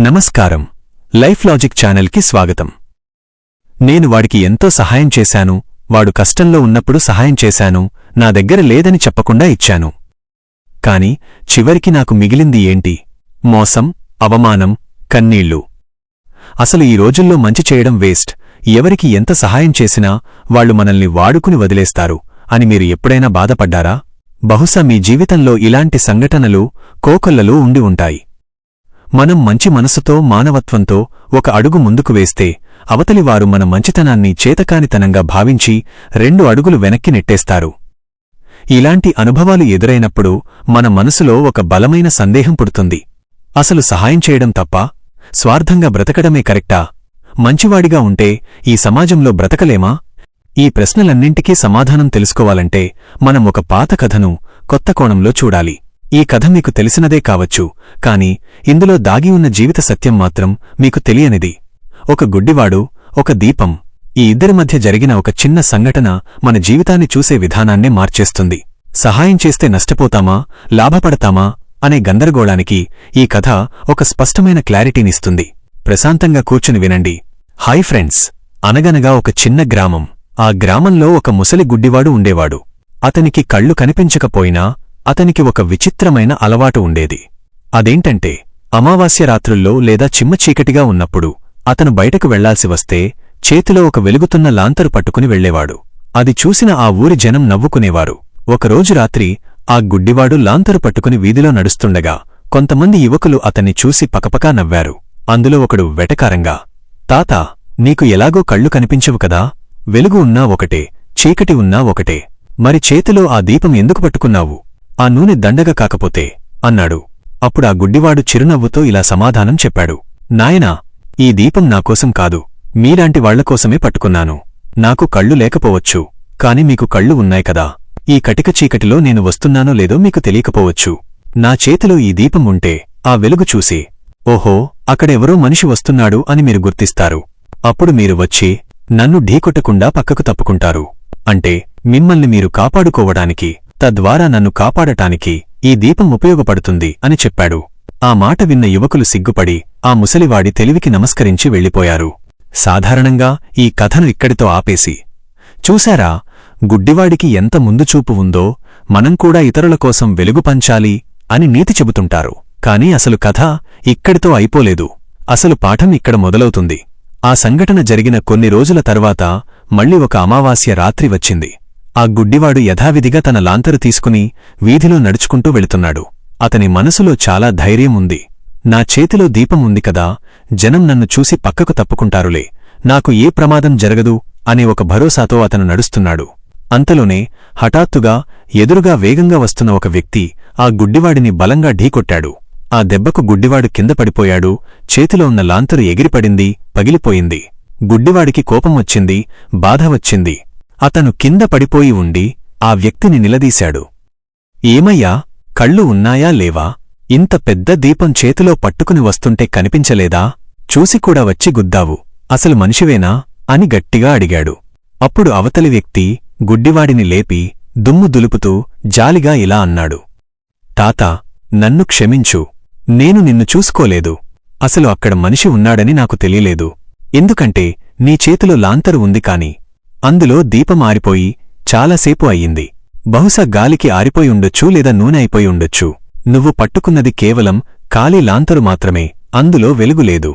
నమస్కారం. Life logic ఛానల్కి స్వాగతం. నేను వాడికి ఎంతో సహాయం చేశాను వాడు కష్టంలో ఉన్నప్పుడు సహాయం చేశాను నా దగ్గర లేదని చెప్పకుండా ఇచ్చాను. కాని చివరికి నాకు మిగిలింది ఏంటి? మోసం అవమానం కన్నీళ్ళు అసలు ఈ రోజుల్లో మంచి చేయడం వేస్ట్. ఎవరికి ఎంత సహాయం చేసినా వాళ్ళు మనల్ని వాడుకుని వదిలేస్తారు. అని మీరు ఎప్పుడైనా బాధపడ్డారా? బహుశా మీ జీవితంలో ఇలాంటి సంఘటనలు కోకొల్లలు ఉండి ఉంటాయి. మనం మంచి మనసుతో మానవత్వంతో ఒక అడుగు ముందుకు వేస్తే అవతలివారు మన మంచితనాన్ని చేతకానితనంగా భావించి రెండు అడుగులు వెనక్కి నెట్టేస్తారు. ఇలాంటి అనుభవాలు ఎదురైనప్పుడు మన మనసులో ఒక బలమైన సందేహం పుడుతుంది. అసలు సహాయం చేయడం తప్ప స్వార్థంగా బ్రతకడమే కరెక్టా? మంచివాడిగా ఉంటే ఈ సమాజంలో బ్రతకలేమా? ఈ ప్రశ్నలన్నింటికీ సమాధానం తెలుసుకోవాలంటే మనం ఒక పాత కథను కొత్త కోణంలో చూడాలి. ఈ కథ మీకు తెలిసినదే కావచ్చు కాని ఇందులో దాగి ఉన్న జీవిత సత్యం మాత్రం మీకు తెలియనిది. ఒక గుడ్డివాడు ఒక దీపం ఈ ఇద్దరి మధ్య జరిగిన ఒక చిన్న సంఘటన మన జీవితాన్ని చూసే విధానాన్నే మార్చేస్తుంది. సహాయం చేస్తే నష్టపోతామా లాభపడతామా అనే గందరగోళానికి ఈ కథ ఒక స్పష్టమైన క్లారిటీనిస్తుంది. ప్రశాంతంగా కూర్చుని వినండి. Hi friends. అనగనగా ఒక చిన్న గ్రామం. ఆ గ్రామంలో ఒక ముసలి గుడ్డివాడు ఉండేవాడు. అతనికి కళ్ళు కనిపించకపోయినా అతనికి ఒక విచిత్రమైన అలవాటు ఉండేది. అదేంటంటే అమావాస్య రాత్రుల్లో లేదా చిమ్మ చీకటిగా ఉన్నప్పుడు అతను బయటకు వెళ్ళాల్సి వస్తే చేతిలో ఒక వెలుగుతున్న లాంతరు పట్టుకుని వెళ్ళేవాడు అది చూసిన ఆ ఊరి జనం నవ్వుకునేవారు. ఒకరోజు రాత్రి ఆ గుడ్డివాడు లాంతరు పట్టుకుని వీధిలో నడుస్తుండగా కొంతమంది యువకులు అతన్ని చూసి పకపకా నవ్వారు. అందులో ఒకడు వెటకారంగా తాతా నీకు ఎలాగో కళ్ళు కనిపించవు కదా వెలుగు ఉన్నా ఒకటే చీకటి ఉన్నా ఒకటే మరి చేతిలో ఆ దీపం ఎందుకు పట్టుకున్నావు? ఆ నూనె దండగ కాకపోతే అన్నాడు. అప్పుడా గుడ్డివాడు చిరునవ్వుతో ఇలా సమాధానం చెప్పాడు. నాయనా ఈ దీపం నాకోసం కాదు. మీలాంటి వాళ్ళకోసమే పట్టుకున్నాను. నాకు కళ్ళు లేకపోవచ్చు. కాని మీకు కళ్ళు ఉన్నాయి కదా. ఈ కటిక చీకటిలో నేను వస్తున్నానో లేదో మీకు తెలియకపోవచ్చు. నా చేతిలో ఈ దీపం ఉంటే ఆ వెలుగు చూసి. ఓహో అక్కడెవరో మనిషి వస్తున్నాడు అని మీరు గుర్తిస్తారు. అప్పుడు మీరు వచ్చి నన్ను ఢీకొట్టకుండా పక్కకు తప్పుకుంటారు. అంటే మిమ్మల్ని మీరు కాపాడుకోవడానికి తద్వారా నన్ను కాపాడటానికి ఈ దీపం ఉపయోగపడుతుంది అని చెప్పాడు. ఆ మాట విన్న యువకులు సిగ్గుపడి ఆ ముసలివాడి తెలివికి నమస్కరించి వెళ్ళిపోయారు. సాధారణంగా ఈ కథను ఇక్కడితో ఆపేసి. చూశారా? గుడ్డివాడికి ఎంత ముందుచూపు ఉందో మనం కూడా ఇతరుల కోసం వెలుగు పంచాలి అని నీతి చెబుతుంటారు. కాని అసలు కథ ఇక్కడితో అయిపోలేదు. అసలు పాఠం ఇక్కడ మొదలవుతుంది. ఆ సంఘటన జరిగిన కొన్ని రోజుల తర్వాత మళ్ళీ ఒక అమావాస్య రాత్రి వచ్చింది. ఆ గుడ్డివాడు యథావిధిగా తన లాంతరు తీసుకుని వీధిలో నడుచుకుంటూ వెళుతున్నాడు. అతని మనసులో చాలా ధైర్యం ఉంది. నా చేతిలో దీపం ఉంది కదా జనం నన్ను చూసి పక్కకు తప్పుకుంటారులే. నాకు ఏ ప్రమాదం జరగదు అనే ఒక భరోసాతో అతను నడుస్తున్నాడు. అంతలోనే హఠాత్తుగా ఎదురుగా వేగంగా వస్తున్న ఒక వ్యక్తి ఆ గుడ్డివాడిని బలంగా ఢీకొట్టాడు. ఆ దెబ్బకు గుడ్డివాడు కింద పడిపోయాడు చేతిలో ఉన్న లాంతరు ఎగిరిపడింది పగిలిపోయింది. గుడ్డివాడికి కోపం వచ్చింది బాధ వచ్చింది. అతను కింద పడిపోయి ఉండి ఆ వ్యక్తిని నిలదీశాడు. ఏమయ్యా కళ్ళు ఉన్నాయా లేవా? ఇంత పెద్ద దీపం చేతిలో పట్టుకుని వస్తుంటే కనిపించలేదా? చూసికూడా వచ్చి గుద్దావు. అసలు మనిషివేనా? అని గట్టిగా అడిగాడు. అప్పుడు అవతలి వ్యక్తి గుడ్డివాడిని లేపి దుమ్ము దులుపుతూ జాలిగా ఇలా అన్నాడు. తాత నన్ను క్షమించు. నేను నిన్ను చూసుకోలేదు. అసలు అక్కడ మనిషి ఉన్నాడని నాకు తెలియలేదు. ఎందుకంటే నీ చేతిలో లాంతరు ఉంది కాని అందులో దీపం ఆరిపోయి చాలాసేపు అయ్యింది. బహుశా గాలికి ఆరిపోయుండొచ్చు లేదా నూనె అయిపోయుండొచ్చు నువ్వు పట్టుకున్నది కేవలం ఖాళీ లాంతరు మాత్రమే అందులో వెలుగులేదు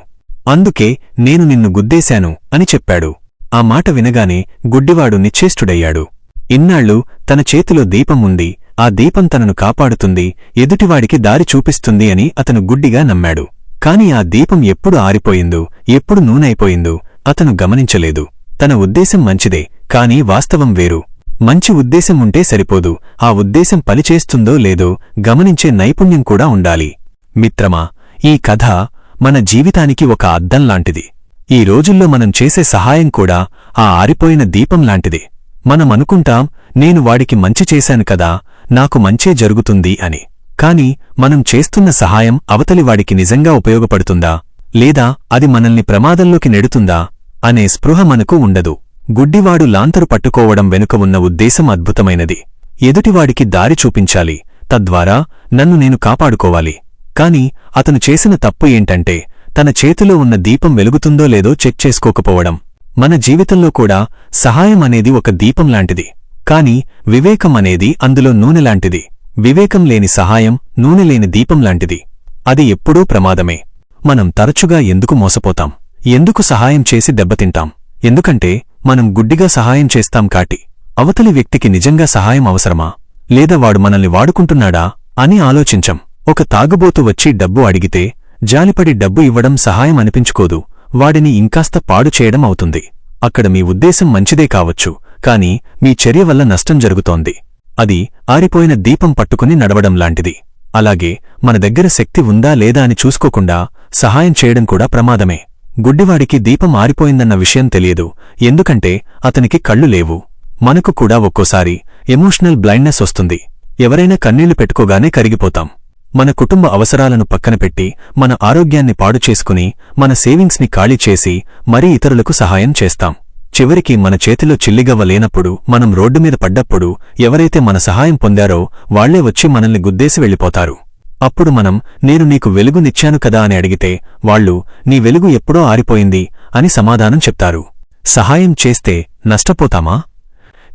అందుకే నేను నిన్ను గుద్దేశాను అని చెప్పాడు. ఆ మాట వినగానే గుడ్డివాడు నిశ్చేష్టుడయ్యాడు. ఇన్నాళ్ళు తన చేతిలో దీపం ఉంది ఆ దీపం తనను కాపాడుతుంది ఎదుటివాడికి దారి చూపిస్తుంది అని అతను గుడ్డిగా నమ్మాడు. కాని ఆ దీపం ఎప్పుడు ఆరిపోయిందో ఎప్పుడు నూనైపోయిందో అతను గమనించలేదు. తన ఉద్దేశం మంచిదే కాని వాస్తవం వేరు. మంచి ఉద్దేశం ఉంటే సరిపోదు ఆ ఉద్దేశం పనిచేస్తుందో లేదో గమనించే నైపుణ్యం కూడా ఉండాలి. మిత్రమా ఈ కథ మన జీవితానికి ఒక అద్దం లాంటిది. ఈ రోజుల్లో మనం చేసే సహాయం కూడా ఆ ఆరిపోయిన దీపం లాంటిది. మనం అనుకుంటాం నేను వాడికి మంచి చేశాను కదా నాకు మంచే జరుగుతుంది అని. కాని మనం చేస్తున్న సహాయం అవతలివాడికి నిజంగా ఉపయోగపడుతుందా? లేదా అది మనల్ని ప్రమాదంలోకి నెడుతుందా? అనే స్పృహ మనకు ఉండదు. గుడ్డివాడు లాంతరు పట్టుకోవడం వెనుక ఉన్న ఉద్దేశం అద్భుతమైనది. ఎదుటివాడికి దారి చూపించాలి. తద్వారా నన్ను నేను కాపాడుకోవాలి. కాని అతను చేసిన తప్పు ఏంటంటే తన చేతిలో ఉన్న దీపం వెలుగుతుందో లేదో చెక్ చేసుకోకపోవడం. మన జీవితంలో కూడా సహాయం అనేది ఒక దీపం లాంటిది. కాని వివేకం అనేది అందులో నూనె లాంటిది. వివేకం లేని సహాయం నూనెలేని దీపంలాంటిది దీపం లాంటిది. అది ఎప్పుడూ ప్రమాదమే. మనం తరచుగా ఎందుకు మోసపోతాం? ఎందుకు సహాయం చేసి దెబ్బతింటాం? ఎందుకంటే మనం గుడ్డిగా సహాయం చేస్తాం కాటి. అవతలి వ్యక్తికి నిజంగా సహాయం అవసరమా? లేదా వాడు మనల్ని వాడుకుంటున్నాడా? అని ఆలోచించం. ఒక తాగుబోతు వచ్చి డబ్బు అడిగితే జాలిపడి డబ్బు ఇవ్వడం సహాయం అనిపించుకోదు. వాడిని ఇంకాస్త పాడు చేయడం అవుతుంది. అక్కడ మీ ఉద్దేశం మంచిదే కావచ్చు కాని మీ చర్య వల్ల నష్టం జరుగుతోంది. అది ఆరిపోయిన దీపం పట్టుకుని నడవడం లాంటిది. అలాగే మన దగ్గర శక్తి ఉందా లేదా అని చూసుకోకుండా సహాయం చేయడం కూడా ప్రమాదమే. గుడ్డివాడికి దీపం ఆరిపోయిందన్న విషయం తెలియదు. ఎందుకంటే అతనికి కళ్ళు లేవు. మనకు కూడా ఒక్కోసారి ఎమోషనల్ బ్లైండ్నెస్ వస్తుంది. ఎవరైనా కన్నీళ్ళు పెట్టుకోగానే కరిగిపోతాం. మన కుటుంబ అవసరాలను పక్కన పెట్టి మన ఆరోగ్యాన్ని పాడు చేసుకుని మన సేవింగ్స్ని ఖాళీ చేసి మరీ ఇతరులకు సహాయం చేస్తాం. చివరికి మన చేతిలో చిల్లిగవ్వ లేనప్పుడు మనం రోడ్డు మీద పడ్డప్పుడు ఎవరైతే మన సహాయం పొందారో వాళ్ళే వచ్చి మనల్ని గుద్దేసి వెళ్ళిపోతారు. అప్పుడు మనం నేను నీకు వెలుగునిచ్చాను కదా అని అడిగితే వాళ్ళు నీ వెలుగు ఎప్పుడో ఆరిపోయింది అని సమాధానం చెప్తారు. సహాయం చేస్తే నష్టపోతామా?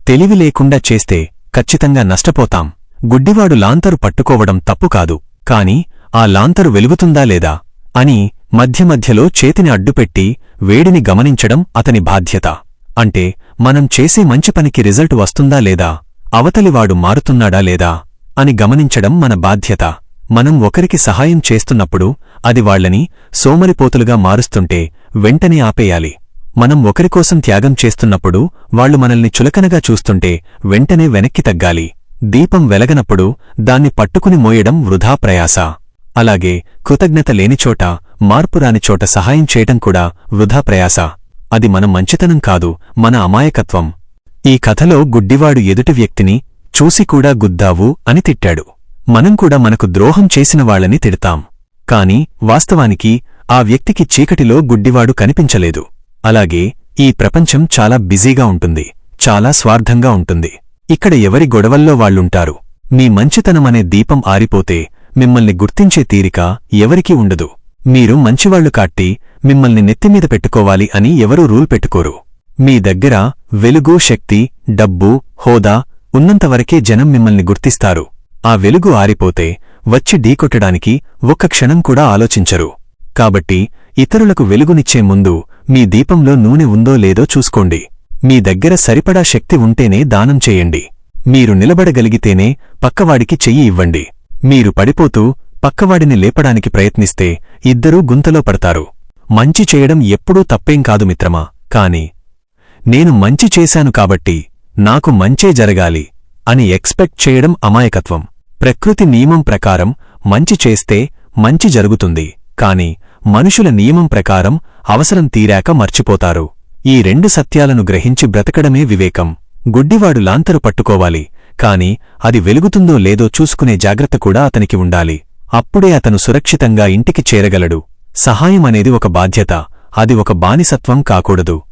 తెలివి లేకుండా చేస్తే ఖచ్చితంగా నష్టపోతాం. గుడ్డివాడు లాంతరు పట్టుకోవడం తప్పు కాదు కాని ఆ లాంతరు వెలుగుతుందా లేదా అని మధ్య మధ్యలో చేతిని అడ్డుపెట్టి వేడిని గమనించడం అతని బాధ్యత. అంటే మనం చేసే మంచి పనికి రిజల్ట్ వస్తుందా లేదా? అవతలివాడు మారుతున్నాడా లేదా అని గమనించడం మన బాధ్యత. మనం ఒకరికి సహాయం చేస్తున్నప్పుడు అది వాళ్ళని సోమరిపోతులుగా మారుస్తుంటే వెంటనే ఆపేయాలి. మనం ఒకరికోసం త్యాగం చేస్తున్నప్పుడు వాళ్ళు మనల్ని చులకనగా చూస్తుంటే వెంటనే వెనక్కి తగ్గాలి. దీపం వెలగనప్పుడు దాన్ని పట్టుకుని మోయడం వృధా ప్రయాస. అలాగే కృతజ్ఞత లేనిచోట మార్పురాని చోట సహాయం చేయటం కూడా వృధా ప్రయాస. అది మన మంచితనం కాదు మన అమాయకత్వం. ఈ కథలో గుడ్డివాడు ఎదుటి వ్యక్తిని చూసి కూడా గుద్దావు అని తిట్టాడు. మనం కూడా మనకు ద్రోహం చేసిన వాళ్ళని తిడతాం. కాని వాస్తవానికి ఆ వ్యక్తికి చీకటిలో గుడ్డివాడు కనిపించలేదు. అలాగే ఈ ప్రపంచం చాలా బిజీగా ఉంటుంది. చాలా స్వార్థంగా ఉంటుంది. ఇక్కడ ఎవరి గొడవల్లో వాళ్ళుంటారు? మీ మంచితనమనే దీపం ఆరిపోతే మిమ్మల్ని గుర్తించే తీరిక ఎవరికీ ఉండదు. మీరు మంచివాళ్ళు కాట్టి మిమ్మల్ని నెత్తిమీద పెట్టుకోవాలి అని ఎవరూ రూల్ పెట్టుకోరు. మీ దగ్గర వెలుగు శక్తి డబ్బు హోదా ఉన్నంతవరకే జనం మిమ్మల్ని గుర్తిస్తారు. ఆ వెలుగు ఆరిపోతే వచ్చి ఢీకొట్టడానికి ఒక్క క్షణం కూడా ఆలోచించరు. కాబట్టి ఇతరులకు వెలుగునిచ్చే ముందు మీ దీపంలో నూనె ఉందో లేదో చూసుకోండి. మీ దగ్గర సరిపడా శక్తి ఉంటేనే దానం చేయండి. మీరు నిలబడగలిగితేనే పక్కవాడికి చెయ్యి ఇవ్వండి. మీరు పడిపోతూ పక్కవాడిని లేపడానికి ప్రయత్నిస్తే ఇద్దరూ గుంతలో పడతారు. మంచి చేయడం ఎప్పుడూ తప్పేం కాదు మిత్రమా? కాని నేను మంచి చేశాను కాబట్టి నాకు మంచే జరగాలి అని ఎక్స్పెక్ట్ చేయడం అమాయకత్వం. ప్రకృతి నియమం ప్రకారం మంచి చేస్తే మంచి జరుగుతుంది. కాని మనుషుల నియమం ప్రకారం అవసరం తీరాక మర్చిపోతారు. ఈ రెండు సత్యాలను గ్రహించి బ్రతకడమే వివేకం. గుడ్డివాడు లాంతరు పట్టుకోవాలి. కాని అది వెలుగుతుందో లేదో చూసుకునే జాగ్రత్త కూడా అతనికి ఉండాలి. అప్పుడే అతను సురక్షితంగా ఇంటికి చేరగలడు. సహాయం అనేది ఒక బాధ్యత. అది ఒక బానిసత్వం కాకూడదు.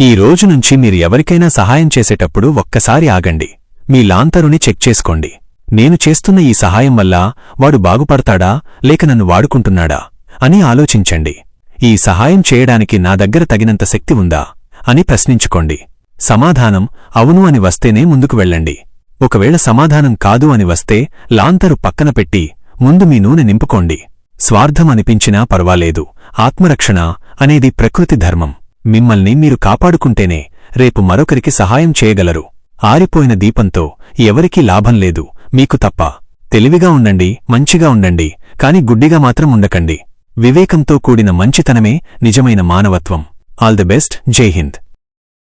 ఈ రోజు నుంచి మీరు ఎవరికైనా సహాయం చేసేటప్పుడు ఒక్కసారి ఆగండి. మీ లాంతరుని చెక్ చేసుకోండి. నేను చేస్తున్న ఈ సహాయం వల్ల వాడు బాగుపడతాడా లేక నన్ను వాడుకుంటున్నాడా అని ఆలోచించండి. ఈ సహాయం చేయడానికి నా దగ్గర తగినంత శక్తి ఉందా అని ప్రశ్నించుకోండి. సమాధానం అవును అని వస్తేనే ముందుకు వెళ్ళండి. ఒకవేళ సమాధానం కాదు అని వస్తే లాంతరు పక్కన పెట్టి ముందు మీ నూనె నింపుకోండి. స్వార్థం అనిపించినా పర్వాలేదు. ఆత్మరక్షణ అనేది ప్రకృతి ధర్మం. మిమ్మల్ని మీరు కాపాడుకుంటేనే రేపు మరొకరికి సహాయం చేయగలరు. ఆరిపోయిన దీపంతో ఎవరికీ లాభం లేదు. మీకు తప్ప. తెలివిగా ఉండండి మంచిగా ఉండండి కాని గుడ్డిగా మాత్రం ఉండకండి. వివేకంతో కూడిన మంచితనమే నిజమైన మానవత్వం. ఆల్ ది బెస్ట్ జై హింద్.